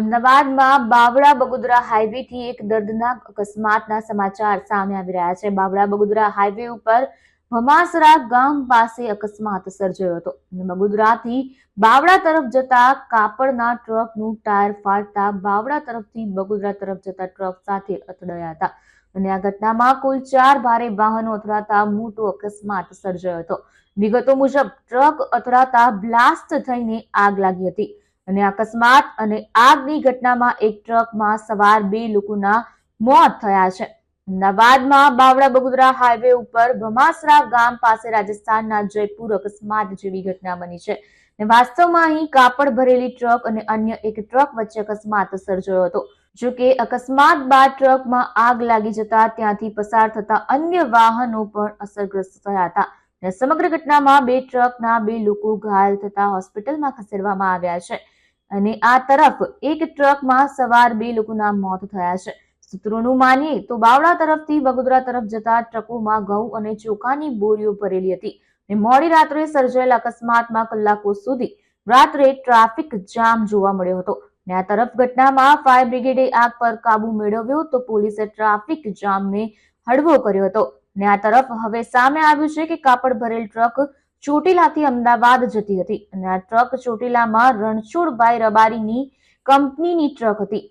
અમદાવાદમાં બાવળા બગોદરા હાઈવેથી એક દર્દનાક અકસ્માતના સમાચાર સામે આવી રહ્યા છે. બાવળા બગોદરા હાઈવે ઉપર ભમાસરા ગામ પાસે અકસ્માત સર્જાયો હતો બગોદરાથી બાવળા તરફ જતા કાપડના ટ્રકનું ટાયર ફાટતા બાવળા તરફથી બગોદરા તરફ જતા ટ્રક સાથે અથડાયા હતા અને આ ઘટનામાં કુલ ચાર ભારે વાહનો અથડાતા મોટો અકસ્માત સર્જાયો હતો. વિગતો મુજબ, ટ્રક અથડાતા બ્લાસ્ટ થઈને આગ લાગી હતી. અને અકસ્માત અને આગની ઘટનામાં એક ટ્રકમાં સવાર બે લોકોના મોત થયા છે. અમદાવાદમાં બાવળા બગોદરા હાઈવે ઉપર ભમાસરા ગામ પાસે રાજસ્થાનના જયપુર અકસ્માત જેવી ઘટના બની છે. ને વાસ્તવમાં અહીં કાપડ ભરેલી ટ્રક અને અન્ય એક ટ્રક વચ્ચે અકસ્માત સર્જાયો હતો. જો કે અકસ્માત બાદ ટ્રકમાં આગ લાગી જતા ત્યાંથી પસાર થતા અન્ય વાહનો પણ અસરગ્રસ્ત થયા હતા. અને સમગ્ર ઘટનામાં બે ટ્રકના બે લોકો ઘાયલ થતા હોસ્પિટલમાં ખસેડવામાં આવ્યા છે. અને આ તરફ એક ટ્રકમાં સવાર બે લોકોના મોત થયા છે. સૂત્રોનું માનીએ તો બાવળા તરફથી વગોદરા તરફ જતા ટ્રકોમાં ઘઉં અને ચોખાની બોરીઓ ભરેલી હતી અને મોડી રાત્રે સર્જાયેલ અકસ્માતમાં કલાકો સુધી રાત્રે ટ્રાફિક જામ જોવા મળ્યો હતો. અને આ તરફ ઘટનામાં ફાયર બ્રિગેડે આગ પર કાબુ મેળવ્યો તો પોલીસે ટ્રાફિક જામને હળવો કર્યો હતો. અને આ તરફ હવે સામે આવ્યું છે કે કાપડ ભરેલ ટ્રક ચોટીલાથી અમદાવાદ જતી હતી અને આ ટ્રક ચોટીલામાં રણછોડભાઈ રબારીની કંપનીની ટ્રક હતી.